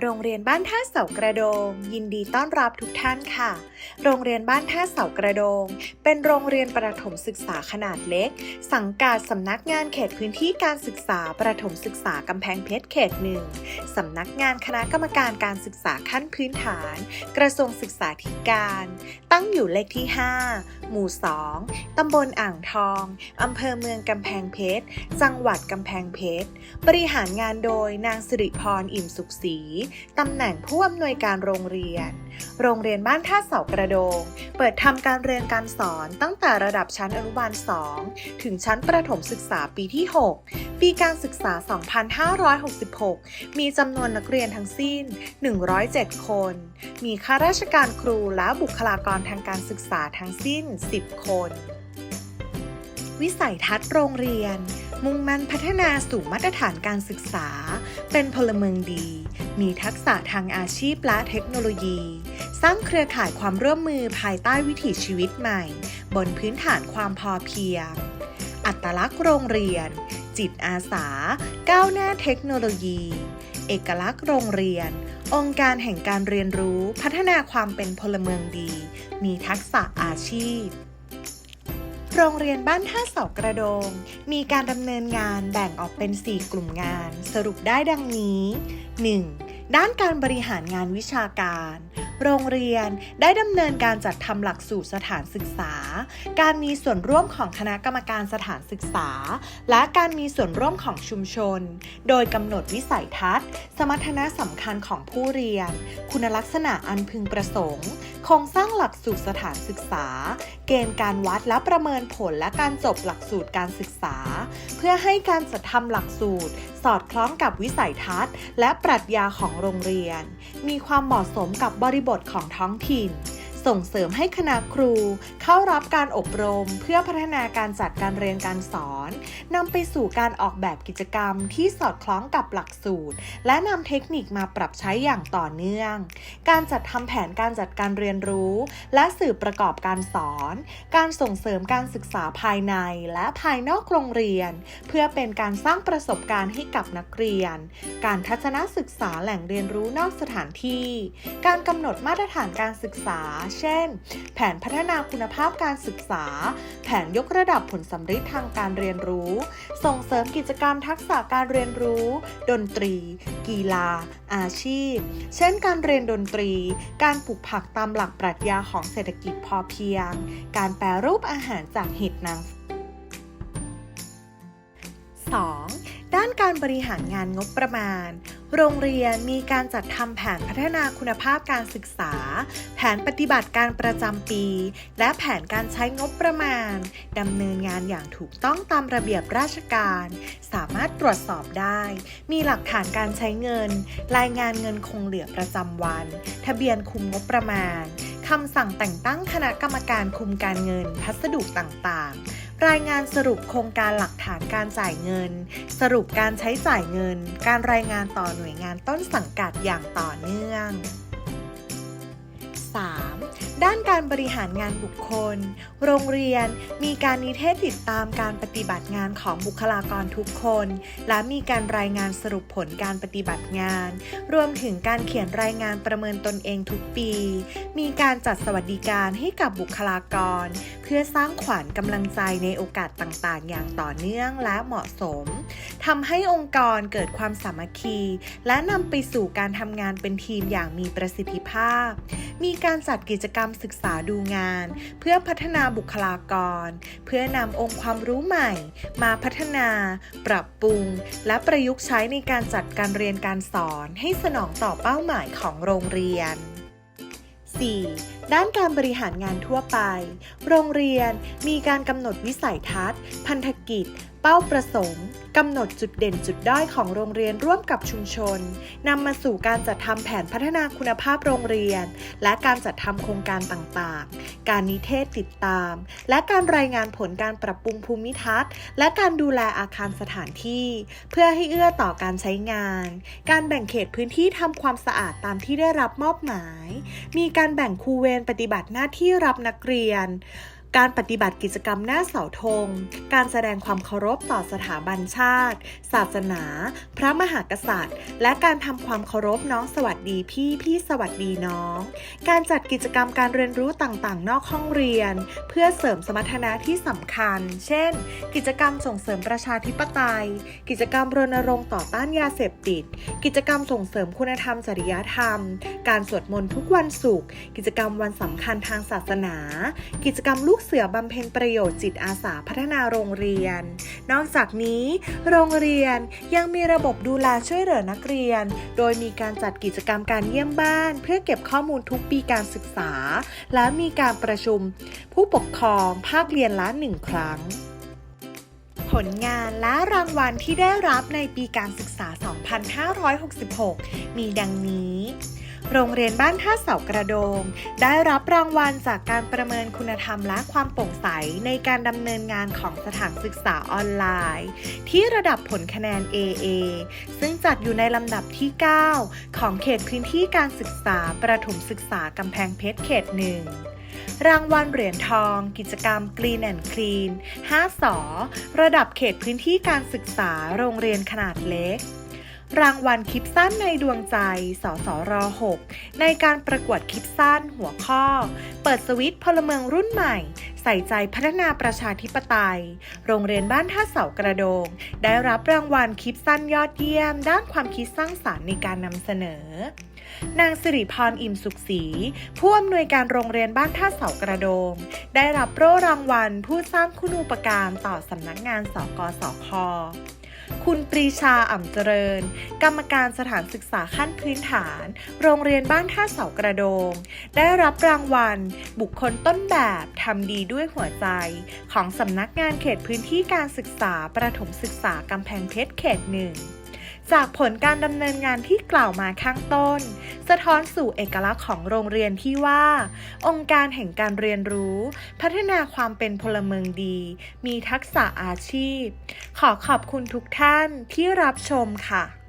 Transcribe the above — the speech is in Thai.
โรงเรียนบ้านท่าเสากระโดง ยินดีต้อนรับทุกท่านค่ะ โรงเรียนบ้านท่าเสากระโดง เป็นโรงเรียนประถมศึกษาขนาดเล็ก สังกัดสำนักงานเขตพื้นที่การศึกษาประถมศึกษากำแพงเพชรเขตหนึ่งสำนักงานคณะกรรมการการศึกษาขั้นพื้นฐาน กระทรวงศึกษาธิการ ตั้งอยู่เลขที่ 5 หมู่ 2 ตำบลอ่างทองอำเภอเมืองกำแพงเพชร จังหวัดกำแพงเพชร บริหารงานโดยนางสิริพร อิ่มสุขศรีตำแหน่งผู้อำนวยการโรงเรียน โรงเรียนบ้านท่าเสากระโดง เปิดทำการเรียนการสอนตั้งแต่ระดับชั้นอนุบาล 2 ถึงชั้นประถมศึกษาปีที่ 6 ปีการศึกษา 2566 มีจำนวนนักเรียนทั้งสิ้น 107 คน มีข้าราชการครูและบุคลากรทางการศึกษาทั้งสิ้น 10 คนวิสัยทัศน์โรงเรียน มุ่งมั่นพัฒนาสู่มาตรฐานการศึกษา เป็นพลเมืองดี มีทักษะทางอาชีพและเทคโนโลยี สร้างเครือข่ายความร่วมมือภายใต้วิถีชีวิตใหม่ บนพื้นฐานความพอเพียง อัตลักษณ์โรงเรียน จิตอาสา ก้าวหน้าเทคโนโลยี เอกลักษณ์โรงเรียน องค์การแห่งการเรียนรู้พัฒนาความเป็นพลเมืองดี มีทักษะอาชีพโรงเรียนบ้านท่าเสากระโดง มีการดำเนินงานแบ่งออกเป็น 4 กลุ่มงาน สรุปได้ดังนี้ 1. ด้านการบริหารงานวิชาการ โรงเรียนได้ดำเนินการจัดทำหลักสูตรสถานศึกษา การมีส่วนร่วมของคณะกรรมการสถานศึกษา และการมีส่วนร่วมของชุมชน โดยกำหนดวิสัยทัศน์ สมรรถนะสำคัญของผู้เรียน คุณลักษณะอันพึงประสงค์ โครงสร้างหลักสูตรสถานศึกษา เกณฑ์การวัดและประเมินผลและการจบหลักสูตรการศึกษา เพื่อให้การจัดทำหลักสูตรสอดคล้องกับวิสัยทัศน์ และปรัชญาของโรงเรียน มีความเหมาะสมกับบริบทของท้องถิ่น ส่งเสริมให้คณะครูเข้ารับการอบรมเพื่อพัฒนาการจัดการเรียนการสอนนำไปสู่การออกแบบกิจกรรมที่สอดคล้องกับหลักสูตร และนำเทคนิคมาปรับใช้อย่างต่อเนื่อง การจัดทำแผนการจัดการเรียนรู้ และสื่อประกอบการสอน การส่งเสริมการศึกษาภายในและภายนอกโรงเรียน เพื่อเป็นการสร้างประสบการณ์ให้กับนักเรียน การทัศนศึกษาแหล่งเรียนรู้นอกสถานที่ การกำหนดมาตรฐานการศึกษาเช่น แผนพัฒนาคุณภาพการศึกษา แผนยกระดับผลสำฤทธิ์ทางการเรียนรู้ ส่งเสริมกิจกรรมทักษะการเรียนรู้ ดนตรี กีฬา อาชีพ เช่น การเรียนดนตรี การปลูกผักตามหลักปรัชญาของเศรษฐกิจพอเพียง การแปรรูปอาหารจากเห็ดนาง 2. ด้านการบริหารงานงบประมาณ โรงเรียนมีการจัดทำแผนพัฒนาคุณภาพการศึกษา แผนปฏิบัติการประจำปี และแผนการใช้งบประมาณดำเนินงานอย่างถูกต้องตามระเบียบราชการ สามารถตรวจสอบได้ มีหลักฐานการใช้เงิน รายงานเงินคงเหลือประจำวัน ทะเบียนคุมงบประมาณคำสั่งแต่งตั้งคณะกรรมการคุมการเงิน พัสดุต่างๆ รายงานสรุปโครงการหลักฐานการจ่ายเงิน สรุปการใช้จ่ายเงิน การรายงานต่อหน่วยงานต้นสังกัดอย่างต่อเนื่อง ด้านการบริหารงานบุคคล โรงเรียนมีการนิเทศติดตามการปฏิบัติงานของบุคลากรทุกคน และมีการรายงานสรุปผลการปฏิบัติงาน รวมถึงการเขียนรายงานประเมินตนเองทุกปี มีการจัดสวัสดิการให้กับบุคลากร เพื่อสร้างขวัญกำลังใจในโอกาสต่างๆ อย่างต่อเนื่องและเหมาะสมทำให้องค์กรเกิดความสามัคคี และนำไปสู่การทำงานเป็นทีมอย่างมีประสิทธิภาพ มีการจัดกิจกรรมศึกษาดูงาน เพื่อพัฒนาบุคลากร เพื่อนำองค์ความรู้ใหม่ มาพัฒนา ปรับปรุง และประยุกต์ใช้ในการจัดการเรียนการสอนให้สนองต่อเป้าหมายของโรงเรียน 4. ด้านการบริหารงานทั่วไป โรงเรียนมีการกำหนดวิสัยทัศน์ พันธกิจ เป้าประสงค์กำหนดจุดเด่นจุดด้อยของโรงเรียนร่วมกับชุมชนนำมาสู่การจัดทำแผนพัฒนาคุณภาพโรงเรียน และการจัดทำโครงการต่างๆ การนิเทศติดตาม และการรายงานผลการปรับปรุงภูมิทัศน์ และการดูแลอาคารสถานที่ เพื่อให้เอื้อต่อการใช้งาน การแบ่งเขตพื้นที่ทำความสะอาดตามที่ได้รับมอบหมาย มีการแบ่งครูเวรปฏิบัติหน้าที่รับนักเรียน การปฏิบัติกิจกรรมหน้าเสาธง การแสดงความเคารพต่อสถาบันชาติ ศาสนา พระมหากษัตริย์ และการทำความเคารพน้องสวัสดีพี่พี่สวัสดีน้อง การจัดกิจกรรมการเรียนรู้ต่างๆ นอกห้องเรียน เพื่อเสริมสมรรถนะที่สำคัญ เช่น กิจกรรมส่งเสริมประชาธิปไตย กิจกรรมรณรงค์ต่อต้านยาเสพติด กิจกรรมส่งเสริมคุณธรรมจริยธรรม การสวดมนต์ทุกวันศุกร์ กิจกรรมวันสำคัญทางศาสนา กิจกรรมลูกเสือบำเพ็ญประโยชน์จิตอาสาพัฒนาโรงเรียน นอกจากนี้ โรงเรียนยังมีระบบดูแลช่วยเหลือนักเรียน โดยมีการจัดกิจกรรมการเยี่ยมบ้าน เพื่อเก็บข้อมูลทุกปีการศึกษา และมีการประชุม ผู้ปกครองภาคเรียนละหนึ่งครั้งผลงานและรางวัลที่ได้รับในปีการศึกษา 2566 มีดังนี้ โรงเรียนบ้านท่าเสากระโดง ได้รับรางวัลจากการประเมินคุณธรรมและความโปร่งใสในการดำเนินงานของสถานศึกษาออนไลน์ ที่ระดับผลคะแนน AA ซึ่งจัดอยู่ในลำดับที่ 9 ของเขตพื้นที่การศึกษาประถมศึกษากำแพงเพชรเขตหนึ่งรางวัลเหรียญทอง กิจกรรม Green and Clean 5สอระดับเขตพื้นที่การศึกษาโรงเรียนขนาดเล็ก รางวัลคลิปสั้นในดวงใจ สสร 6 ในการประกวดคลิปสั้นหัวข้อ เปิดสวิตพลเมืองรุ่นใหม่ ใส่ใจพัฒนาประชาธิปไตย โรงเรียนบ้านท่าเสากระโดง ได้รับรางวัลคลิปสั้นยอดเยี่ยม ด้านความคิดสร้างสารรค์ในการนำเสนอนางสิริพรอิ่มสุขศรีผู้อำนวยการโรงเรียนบ้านท่าเสากระโดง ได้รับโล่รางวัลผู้สร้างคุณูปการต่อสำนักงานสกสค คุณปรีชาอ่ำเจริญ กรรมการสถานศึกษาขั้นพื้นฐาน โรงเรียนบ้านท่าเสากระโดง ได้รับรางวัล บุคคลต้นแบบทำดีด้วยหัวใจ ของสำนักงานเขตพื้นที่การศึกษาประถมศึกษากำแพงเพชรเขตหนึ่ง จากผลการดำเนินงานที่กล่าวมาข้างต้น สะท้อนสู่เอกลักษณ์ของโรงเรียนที่ว่า องค์การแห่งการเรียนรู้ พัฒนาความเป็นพลเมืองดี มีทักษะอาชีพ ขอขอบคุณทุกท่านที่รับชมค่ะ